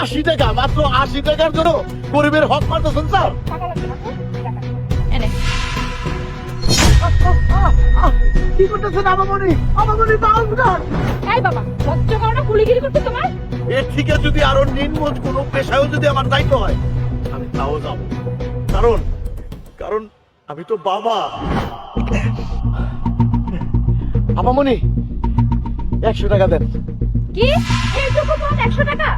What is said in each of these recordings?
আশি টাকা মাত্র আশি টাকার জন্য গরিবের হক মারতেছেন স্যার। কি করতেছেন আমামনি আমামনি বাউল এই বাবা লজ্জা করো না কুলিগিরি করতে তোমার। এর থেকে যদি আরও নির্মোজ কোনো পেশায়ও যদি আমার দায়িত্ব হয় আমি তাও যাব। কারণ কারণ আমি তো বাবা। আমামনি একশো টাকা দেন। কি? এইটুকু পথ একশো টাকা?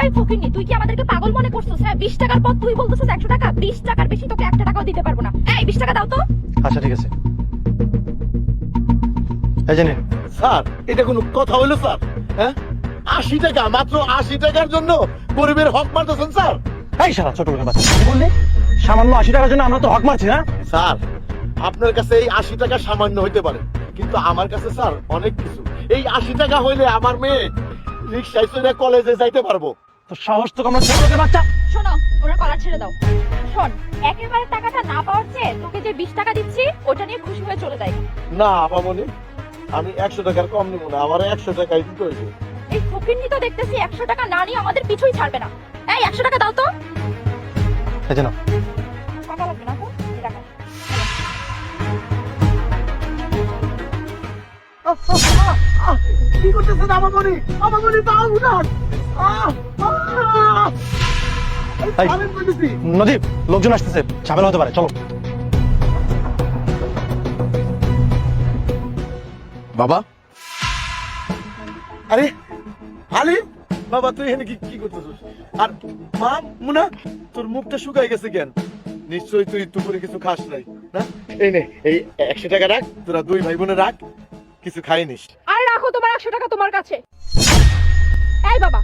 এই ফকিনি তুই কি আমাদেরকে পাগল মনে করছিস? হ্যাঁ বিশ টাকার পথ তুই বলতেছিস একশো টাকা? বিশ টাকার বেশি তোকে একটা টাকাও দিতে পারব না। এই বিশ টাকা দাও তো। আচ্ছা ঠিক আছে। এই জানেন স্যার এটা কোনো কথা হইল স্যার? হ্যাঁ? আশি টাকা মাত্র আশি টাকার জন্য গরিবের হক মারতেছেন স্যার? এই সারা ছোট লোকের বাচ্চা বললে? সামান্য আশি টাকার জন্য আমরা তো হক মারছি না? স্যার আপনার কাছে এই আশি টাকা সামান্য হইতে পারে কিন্তু আমার কাছে স্যার অনেক কিছু। এই আশি টাকা হইলে আমার মেয়ে রিক্সায় চড়ে কলেজে যাইতে পারব। তো সাহস তো আমরা ছোট লোকের বাচ্চা। শোনো ওরা কলার ছেড়ে দাও। শোন একেবারে টাকাটা না পাওয়ার চেয়ে তোকে যে বিশ টাকা দিচ্ছি ওটা নিয়ে খুশি হয়ে চলে যায় না আপামনি আমি একশো টাকার কম নিব না আমার একশো টাকাই দিতে হইবে। এই ফকিনি তো দেখতেছি একশো টাকা না নিয়ে আমাদের পিছুই ছাড়বে না। এই একশো টাকা দাও তো। এই জানো টাকা কি করতেছেন আমামনি আমামনি পাও উঠান। নদীপ লোকজন আসতেছে। ঝামেলা হতে পারে চলো। বাবা? আরে আলি বাবা তুই এখানে কি কি করতেছিস? আর মা মুনা তোর মুখটা শুকাই গেছে কেন? নিশ্চয়ই তুই দুপুরে কিছু খাস নাই না? এই নে এই একশো টাকা রাখ তোরা দুই ভাই বোনে রাখ কিছু খাইনিস। আর রাখো তোমার একশো টাকা তোমার কাছে। এই বাবা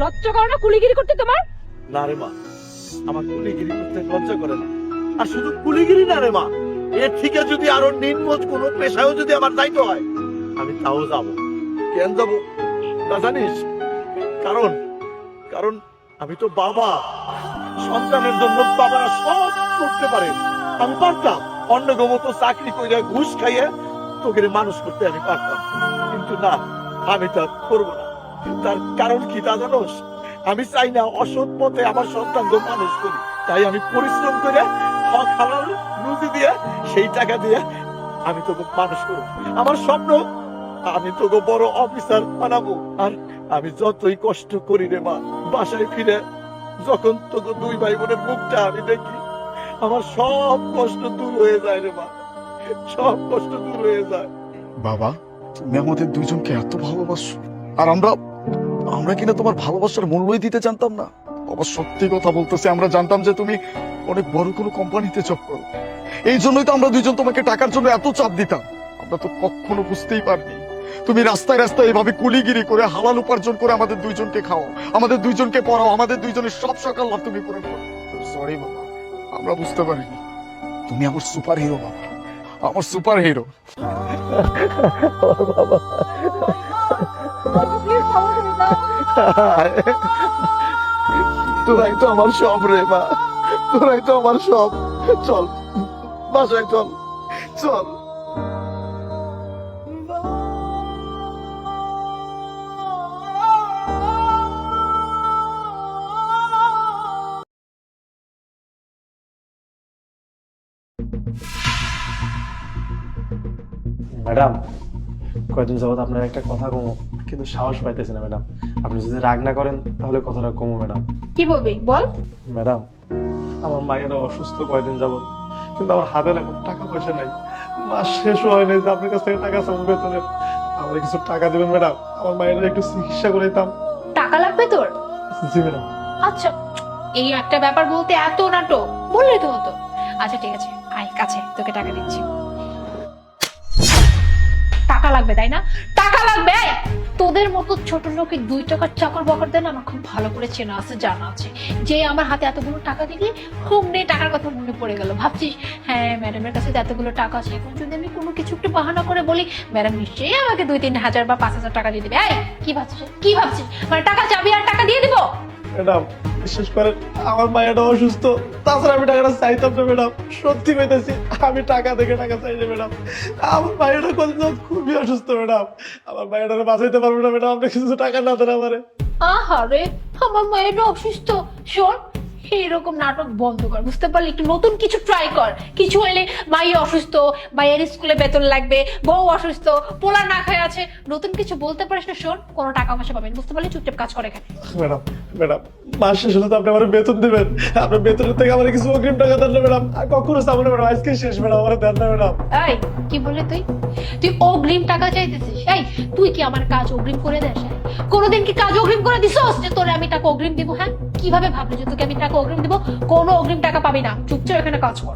লজ্জা করো না কুলিগিরি করতে তোমার? না রে মা আমার কুলিগিরি করতে লজ্জা করে না। আর শুধু কুলিগিরি না রে মা এর থেকে যদি আরও নির্মোজ কোনো পেশায়ও যদি আমার দায়িত্ব হয় আমি তাও যাব। কেন যাব? তা জানিস কারণ কারণ আমি তো বাবা। সন্তানের জন্য বাবারা সব করতে পারে। আমি পারতাম। অন্য মতো চাকরি করে ঘুষ খাইয়ে তোকে মানুষ করতে আমি পারতাম। কিন্তু না, আমি তা করব না। তার কারণ কি তা জানোস আমি চাই না অসৎ পথে আমার সন্তানকে মানুষ করি। তাই আমি পরিশ্রম করে হক, হালাল রুজি দিয়ে সেই টাকা দিয়ে আমি তোকে মানুষ করব। আমার স্বপ্ন, আমি তোকে বড় অফিসার বানাবো। আর আমি যতই কষ্ট করি রে মা, বাসায় ফিরে যখন তোকে দুই ভাই বোনের মুখটা আমি দেখি, আমার সব কষ্ট দূর হয়ে যায় রে মা। সব কষ্ট দূর হয়ে যায়। বাবা, তুমি আমাদের এত ভালোবাসো আর আমরা আমরা কিনা তোমার ভালোবাসার মূল্যই দিতে জানতাম না। বাবা, সত্যি কথা আমরা জানতাম যে তুমি অনেক বড় কোনো কোম্পানিতে জব করো। এই জন্যই তো আমরা তোমাকে টাকার জন্য এত চাপ দিতাম। আমরা তো কখনো বুঝতেই পারিনি। তুমি রাস্তায় রাস্তায় এভাবে কুলিগিরি করে, হালাল উপার্জন করে আমাদের দুইজনকে খাও আমাদের দুইজনকে পড়াও, আমাদের দুইজনের সব সকাল তুমি করে। সরি বাবা, আমরা বুঝতে পারিনি। তুমি আমার সুপার হিরো বাবা। আমার সুপার হিরো তোরাই তো আমার সব রে মা। তোরাই তো আমার সব। চল, বাসায় চল। চল। কয়েকদিন যাবত আপনার একটা কথা কমো কিন্তু সাহস পাইতেছে না ম্যাডাম। আপনি যদি রাগ না করেন তাহলে কথাটা কমো ম্যাডাম। কি বলবি? বল। ম্যাডাম আমার মায়েরা অসুস্থ কয়েকদিন যাবত কিন্তু আমার হাতে এখন টাকা পয়সা নাই। মাস শেষ হয় নাই আপনার কাছ থেকে টাকা চাবো বেতনের আমার কিছু টাকা দেবেন ম্যাডাম? আমার মায়ের একটু চিকিৎসা করে দিতাম। টাকা লাগবে তোর? জি ম্যাডাম। আচ্ছা এই একটা ব্যাপার বলতে এত নাটক বললে তো হতো। আচ্ছা ঠিক আছে আয় কাছে তোকে টাকা দিচ্ছি। লাগবে, তাই না? টাকা লাগবে তোদের মতো ছোট লোকে দুই টাকার চাকর বকর দেন আমার খুব ভালো করে চেনা আছে, জানা আছে। যে আমার হাতে এতগুলো টাকা দিলি, খুব নেই টাকার কথা মনে পড়ে গেল। ভাবছিস হ্যাঁ ম্যাডামের কাছে এতগুলো টাকা আছে, এখন যদি আমি কোনো কিছু একটু বাহানা করে বলি, ম্যাডাম নিশ্চয়ই আমাকে দুই তিন হাজার বা পাঁচ হাজার টাকা দিয়ে দেবে। কি ভাবছিস? কি ভাবছিস? মানে টাকা চাবি আর টাকা দিয়ে দিবো? ম্যাডাম বিশেষ করেন, আমার মায়াটা অসুস্থ। তাছাড়া আমি টাকাটা চাইতাম না, ম্যাডাম। সত্যি পেতেছি আমি টাকা দেখে টাকা চাইলে ম্যাডাম। আমার মায়াটা কতদিন খুবই অসুস্থ, ম্যাডাম। আমার মায়াটা বাঁচাইতে পারব না, ম্যাডাম। আপনি কিছু টাকা না দেন আমারে। আহারে, আমার মায়ের অসুস্থ। শোন এরকম নাটক বন্ধ কর বুঝতে পারলি? একটু নতুন কিছু ট্রাই কর। কিছু হলে মাই অসুস্থ মায়ের স্কুলে বেতন লাগবে বউ অসুস্থ পোলা না খায় আছে। নতুন কিছু বলতে পারিস না শোন কোনো টাকা পয়সা পাবেন বুঝতে পারলি? চুপচাপ কাজ করে এখানে। ম্যাডাম ম্যাডাম মাস শেষ হলে তো আপনি আমার বেতন দেবেন। আপনার বেতনের থেকে আমার কিছু অগ্রিম টাকা দেন না ম্যাডাম। আর কখনো সামনে ম্যাডাম আজকে শেষ ম্যাডাম আমার দেন না ম্যাডাম। এই কি বলে তুই? তুই অগ্রিম টাকা চাইতেছিস? এই তুই কি আমার কাজ অগ্রিম করে দেস? কোনোদিন কি কাজ অগ্রিম করে দিছস? যে তোরে আমি টাকা অগ্রিম দিব হ্যাঁ? কীভাবে ভাবলি যে তোকে আমি টাকা অগ্রিম দিব? কোনো অগ্রিম টাকা পাবি না। চুপচাপ এখানে কাজ কর।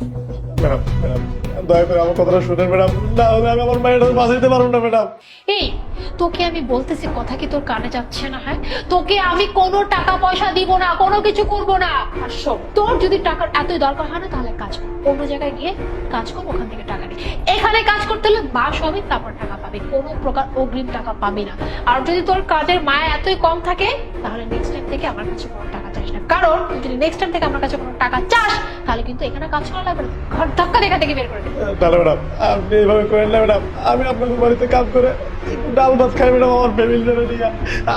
দয়া করে আমার কথাটা শুনেন, ম্যাডাম। না হলে আমি আমার মায়ের বাঁচাইতে পারব না, ম্যাডাম। এই, তোকে আমি বলতেছি কথা কি তোর কানে যাচ্ছে না হ্যাঁ? তোকে আমি কোনো টাকা পয়সা দিব না, কোনো কিছু করব না। আর শোন, তোর যদি টাকার এতই দরকার হয় না, তাহলে কাজ কর। অন্য জায়গায় গিয়ে কাজ কর, ওখান থেকে টাকা নে। এখানে কাজ করতে হলে মাস হবে তারপর টাকা পাবি। কোনো প্রকার অগ্রিম টাকা পাবি না। আর যদি তোর কাজের মায়া এতই কম থাকে, তাহলে নেক্সট টাইম থেকে আমার কাছে কোনো টাকা চাস না। কারণ, যদি নেক্সট টাইম থেকে আমার কাছে কোনো টাকা চাস, তাহলে কিন্তু এখানে কাজ করা লাগবে ঘর ধাক্কা দেখা থেকে বের করে তাহলে ম্যাডাম আপনি এইভাবে করেন না ম্যাডাম। আমি আপনাদের বাড়িতে কাজ করে ডাল ভাত খাই ম্যাডাম আমার ফ্যামিলি নেবে নিয়ে।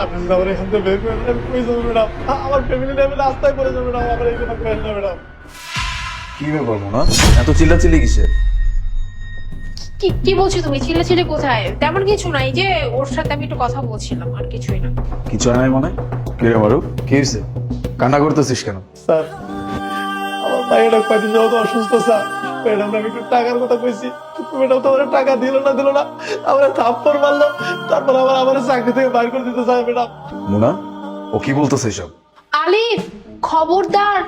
আপনি যদি আমার এখান থেকে বের করেন আমি কই যাব ম্যাডাম। আমার ফ্যামিলি নেবে রাস্তায় পড়ে যাবে ম্যাডাম আমার এই কথা করেন না ম্যাডাম। কি ব্যাপার মোনা? এত চিল্লাচিল্লি কিসের? কি কি বলছো তুমি? ছিলে ছিলে কোথায়? তেমন কিছু নাই যে ওর সাথে আমি একটু কথা বলছিলাম আর কিছুই না। কিছু নাই মনে? কি রে মারু কি হয়েছে? কান্না করতেছিস কেন? স্যার আমার মায়েরা কয়দিন যাবত অসুস্থ স্যার ম্যাডাম আমি একটু টাকার কথা কইছি। ম্যাডাম তো আমার টাকা দিল না দিল না। আমার থাপ্পড় মারলো তারপর আবার আমার চাকরি থেকে বাইর করে দিতে চায় ম্যাডাম। মোনা ও কি বলতেছে সব আলিফ খবরদার।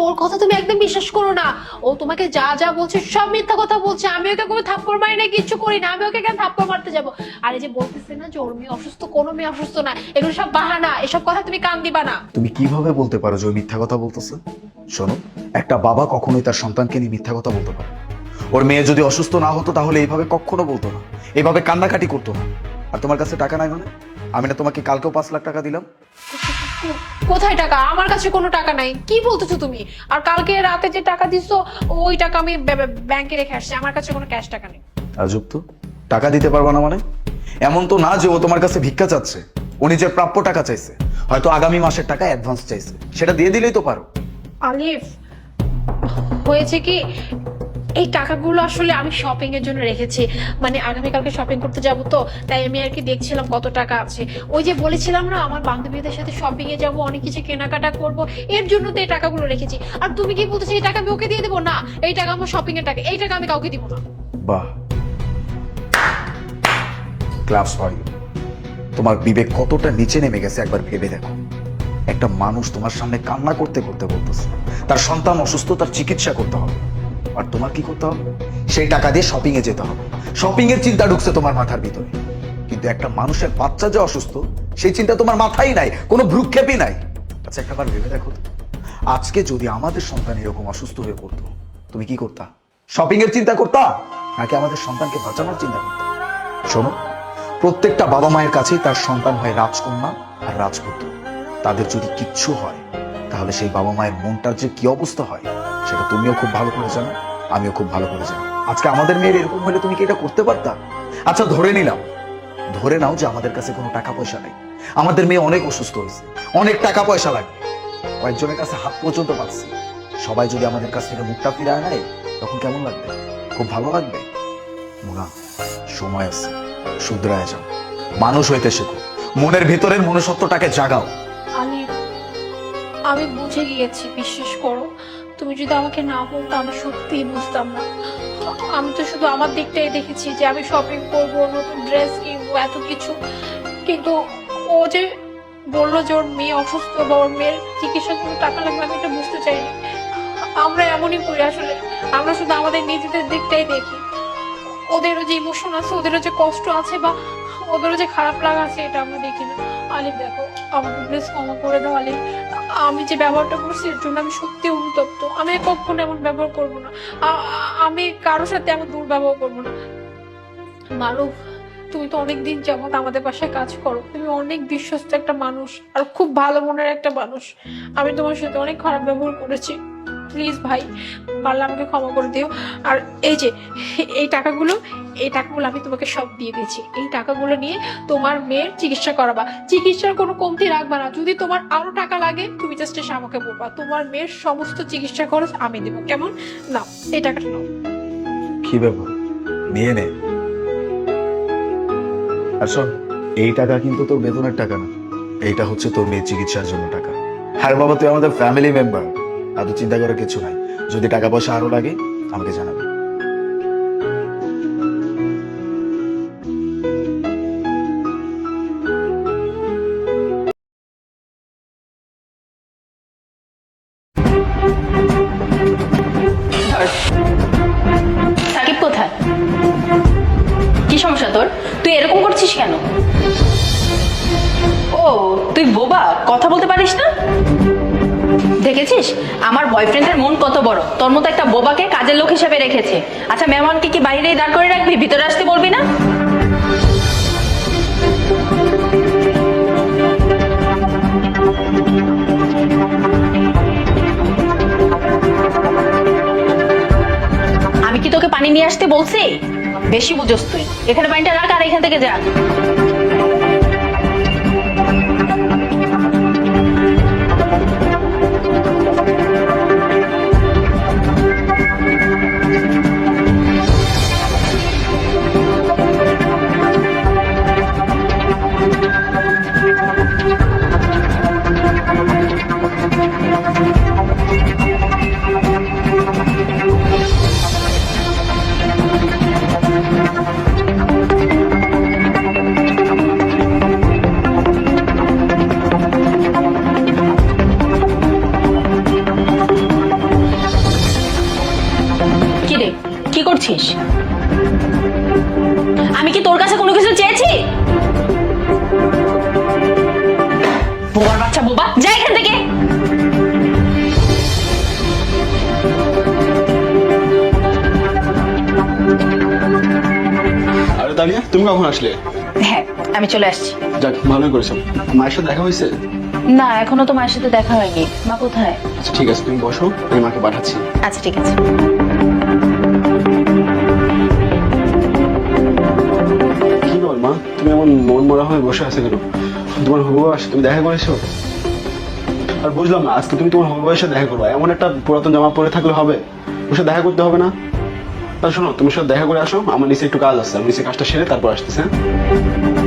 ওর কথা তুমি একদম বিশ্বাস করো না। ও তোমাকে যা যা বলছে সব মিথ্যা কথা বলছে। আমি ওকে কোনো থাপ্পড় মারি না কিচ্ছু করি না। আমি ওকে কেন থাপ্পড় মারতে যাব? আর এই যে বলতেছে না যে ওর মেয়ে অসুস্থ কোনো মেয়ে অসুস্থ না। এগুলো সব বাহানা। এসব কথা তুমি কান দিবা না। তুমি কীভাবে বলতে পারো যে ওই মিথ্যা কথা বলতেছে? শোনো একটা বাবা কখনোই তার সন্তানকে নিয়ে মিথ্যা কথা বলতে পারে না। ওর মেয়ে যদি অসুস্থ না হতো তাহলে এইভাবে কখনো বলতো না। এইভাবে কান্নাকাটি করতো না। আর তোমার কাছে টাকা নাই মানে? আমি না তোমাকে কালকেও পাঁচ লাখ টাকা দিলাম। কোথায় টাকা? আমার কাছে কোনো টাকা নাই। কি বলতেছো তুমি? আর কালকে রাতে যে টাকা দিছো ওই টাকা আমি ব্য- ব্য- ব্যাংকে রেখে আসছি। আমার কাছে কোনো ক্যাশ টাকা নেই। আজব তো। টাকা দিতে পারবা না মানে? এমন তো না যে ও তোমার কাছে ভিক্ষা চাচ্ছে। ও নিজের প্রাপ্য টাকা চাইছে। হয়তো আগামী মাসের টাকা অ্যাডভান্স চাইছে। সেটা দিয়ে দিলেই তো পারো। আলিফ, হয়েছে কি, এই টাকাগুলো আসলে আমি শপিং এর জন্য রেখেছি। মানে আগামীকালকে শপিং করতে যাব তো, তাই আমি আর কি দেখছিলাম কত টাকা আছে। ওই যে বলেছিলাম না, আমার বান্ধবীদের সাথে শপিং এ যাব, অনেক কিছু কেনাকাটা করব, এর জন্য তো এই টাকাগুলো রেখেছি। আর তুমি কি বলতেছো, এই টাকা আমি ওকে দিয়ে দেবো? না, এই টাকা আমার শপিং এর টাকা, এই টাকা আমি কাউকে দিব না। বাহ। ক্লাস ইউ তোমার বিবেক কতটা নিচে নেমে গেছে, একবার ভেবে দেখো। একটা মানুষ তোমার সামনে কান্না করতে করতে বলতেছে। তার সন্তান অসুস্থ, তার চিকিৎসা করতে হবে। আর তোমার কি করতে হবে? সেই টাকা দিয়ে শপিং এ যেতে হবে। শপিং এর চিন্তা ঢুকছে তোমার মাথার ভিতরে। কিন্তু একটা মানুষের বাচ্চা যে অসুস্থ, সেই চিন্তা তোমার মাথায় নাই, কোনো ভ্রুক্ষেপই নাই। আচ্ছা একবার ভেবে দেখো আজকে যদি আমাদের সন্তান এরকম অসুস্থ হয়ে পড়তো, তুমি কি করতা? শপিং এর চিন্তা করতা? নাকি আমাদের সন্তানকে বাঁচানোর চিন্তা করতা? শোনো, প্রত্যেকটা বাবা মায়ের কাছেই তার সন্তান হয় রাজকন্যা আর রাজপুত্র। তাদের যদি কিচ্ছু হয়, তাহলে সেই বাবা মায়ের মনটার যে কি অবস্থা হয়, সেটা তুমিও খুব ভালো করে জানো, আমিও খুব ভালো করে জানি। আজকে আমাদের মেয়ের এরকম হলে তুমি কি এটা করতে পারতা? আচ্ছা ধরে নিলাম। ধরে নাও যে আমাদের কাছে কোনো টাকা পয়সা নেই। আমাদের মেয়ে অনেক অসুস্থ হয়েছে। অনেক টাকা পয়সা লাগবে। কয়েকজনের কাছে হাত পর্যন্ত পাচ্ছি। সবাই যদি আমাদের কাছ থেকে মুখটা ফিরায় নেয় তখন কেমন লাগবে? খুব ভালো লাগবে? মোনা, সময় আছে। শুধরায় যাও। মানুষ হইতে শেখো। মনের ভিতরের মনুষ্যত্বটাকে জাগাও। আমি বুঝে গিয়েছি, বিশ্বাস করো। তুমি যদি আমাকে না বলতো, আমি সত্যিই বুঝতাম না। আমি তো শুধু আমার দিকটাই দেখেছি যে আমি শপিং করব, নতুন ড্রেস কিনবো, এত কিছু। কিন্তু ও যে বলল যে ওর মেয়ে অসুস্থ বা ওর মেয়ের চিকিৎসার জন্য টাকা লাগবে, আমি এটা বুঝতে চাইনি। আমরা এমনই করি আসলে। আমরা শুধু আমাদের নিজেদের দিকটাই দেখি। ওদেরও যে ইমোশন আছে, ওদেরও যে কষ্ট আছে বা ওদেরও যে খারাপ লাগা আছে, এটা আমরা দেখি না। আলিফ, দেখো, আমাকে প্লিজ ক্ষমা করে দাও আলিফ। আমি যে ব্যবহারটা করছি, এর জন্য আমি সত্যি অনুতপ্ত। আমি কখনো এমন ব্যবহার করব না। আমি কারোর সাথে এমন দুর্ব্যবহার করব না। মারুফ, তুমি তো অনেক দিন যাবত আমাদের বাসায় কাজ করো। তুমি অনেক বিশ্বস্ত একটা মানুষ আর খুব ভালো মনের একটা মানুষ। আমি তোমার সাথে অনেক খারাপ ব্যবহার করেছি। প্লিজ ভাই, পারলে আমাকে ক্ষমা করে দিও। আর এই যে, এই টাকাগুলো এই টাকাগুলো আমি তোমাকে সব দিয়ে দিয়েছি। এই টাকাগুলো নিয়ে তোমার মেয়ের চিকিৎসা করাবা। চিকিৎসার কোনো কমতি রাখবা না। যদি তোমার আরও টাকা লাগে, তুমি জাস্ট এসে আমাকে বলবা। তোমার মেয়ের সমস্ত চিকিৎসা খরচ আমি দেবো। কেমন? নাও, এই টাকাটা নাও। কি ব্যাপার? নিয়ে নে। আর শোন, এই টাকা কিন্তু তোর বেতনের টাকা না। এইটা হচ্ছে তোর মেয়ের চিকিৎসার জন্য টাকা। আর বাবা, তুই আমাদের ফ্যামিলি মেম্বার এত চিন্তা করার কিছু নাই। যদি টাকা পয়সা আরও লাগে, আমাকে জানাবি। তুই এরকম করছিস কেন? ও, তুই বোবা, কথা বলতে পারিস না? দেখেছিস? আমার বয়ফ্রেন্ডের মন কত বড়। তোর মতো একটা বোবাকে কাজের লোক হিসেবে রেখেছে। আচ্ছা মেহমানকে কি বাইরেই দাঁড় করে রাখবি, ভিতরে আসতে বলবি না? আমি কি তোকে পানি নিয়ে আসতে বলছি? বেশি বুঝোস তুই এখানে পানিটা রাখ আর এখান থেকে যা। রে কি করছিস? আমি কি তোর কাছে কোনো কিছু চেয়েছি? বোবার বাচ্চা বোবা যা এখান থেকে। আরে তানিয়া তুমি কখন আসলে? হ্যাঁ আমি চলে আসছি। যাক ভালোই করেছ। মায়ের সাথে দেখা হয়েছে? না এখনও তো মায়ের সাথে দেখা হয়নি। মা কোথায়? আচ্ছা ঠিক আছে তুমি বসো আমি মাকে পাঠাচ্ছি। আচ্ছা ঠিক আছে। মা, তুমি এমন মন মরা হয়ে বসে আছো কেন? তোমার হবু আসে, তুমি দেখা করেছ? আর বুঝলাম না, আজকে তুমি তোমার হবু সাথে দেখা করব। এমন একটা পুরাতন জামা পরে থাকলে হবে। ওর সাথে দেখা করতে হবে না? তা শোনো তুমি সব দেখা করে আসো, আমার নিচে একটু কাজ আছে, আমি নিচে কাজটা সেরে তারপর আসতেছে হ্যাঁ?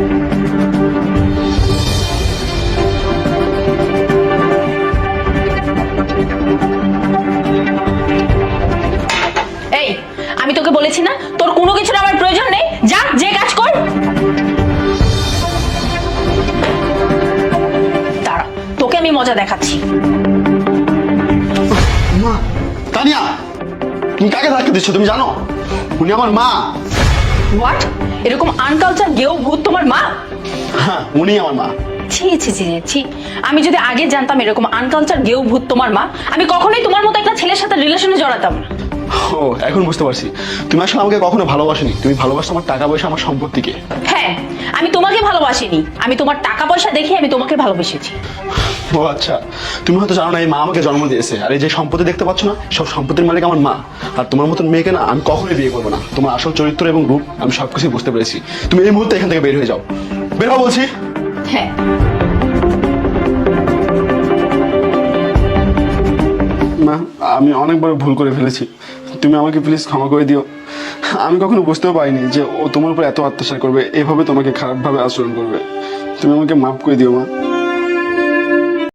দিচ্ছ তুমি জানো? উনি আমার মা। হোয়াট এরকম আনকালচার গেও ভূত তোমার মা? হ্যাঁ উনি আমার মা। ছি ছি ছি ছি, ছি। আমি যদি আগে জানতাম এরকম আনকালচার গেও ভূত তোমার মা আমি কখনোই তোমার মতো একটা ছেলের সাথে রিলেশনে জড়াতাম না। ও এখন বুঝতে পারছি। তুমি আসলে আমাকে কখনো ভালোবাসনি। তুমি ভালোবাসো আমার টাকা পয়সা আমার সম্পত্তিকে। হ্যাঁ আমি তোমাকে ভালোবাসিনি। আমি তোমার টাকা পয়সা দেখে আমি তোমাকে ভালোবেসেছি। ও আচ্ছা তুমি হয়তো জানো না এই মা আমাকে জন্ম দিয়েছে। আর এই যে সম্পত্তি দেখতে পাচ্ছ না সব সম্পত্তির মালিক আমার মা। আর তোমার মতন মেয়েকে না আমি কখনোই বিয়ে করব না। তোমার আসল চরিত্র এবং রূপ আমি সবকিছু বুঝতে পেরেছি। তুমি এই মুহূর্তে এখান থেকে বের হয়ে যাও। বের হও বলছি। হ্যাঁ। মা আমি অনেক বড় ভুল করে ফেলেছি। তুমি আমাকে প্লিজ ক্ষমা করে দিও। আমি কখনো বুঝতেও পারিনি যে ও তোমার উপর এত অত্যাচার করবে এভাবে তোমাকে খারাপভাবে আচরণ করবে। তুমি আমাকে মাফ করে দিও মা।